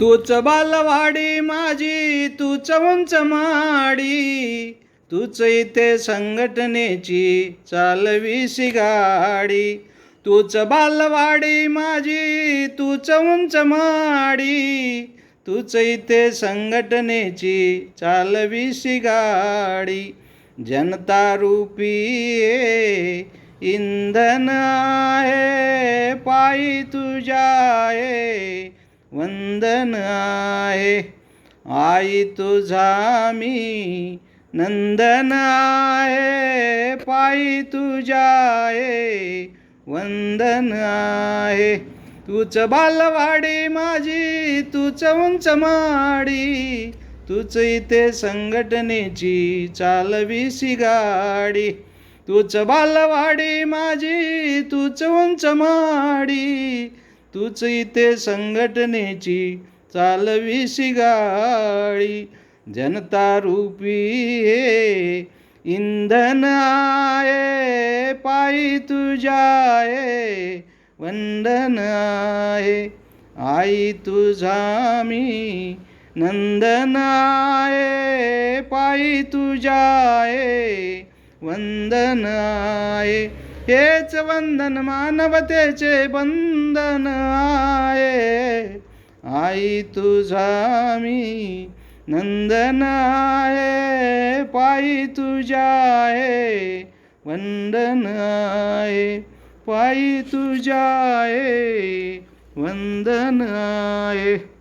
तूच बालवाडी माझी तूच उंच माडी. तूच इथे संघटनेची चालवीसी गाडी. तूच बालवाडी माझी तूच उंच माडी. तूच इथे संघटनेची चालवीसी गाडी. जनता रूपी इंधन आहे पायी तुझ्या वंदन आहे आई तुझा मी नंदन आहे पायी तुझ्या आहे वंदन आहे तूच बालवाडी माझी तूच उंच माडी तूच इथे संघटनेची चालवीसी गाडी. तूच बालवाडी माझी तूच उंच माडी तूच इथे संघटनेची चालविशी गाडी जनता रूपी हे इंधन आहे पायी तुझ्या आहे वंदन आहे. आई तुझा मी नंदन आहे पायी तुझ्या वंदन आहे. हेच वंदन मानवतेचे बंधन आहे. आई तुझा मी नंदन आहे. पायी तुझ्या आहे. वंदन आहे. पायी तुझ्या आहे. वंदन आहे.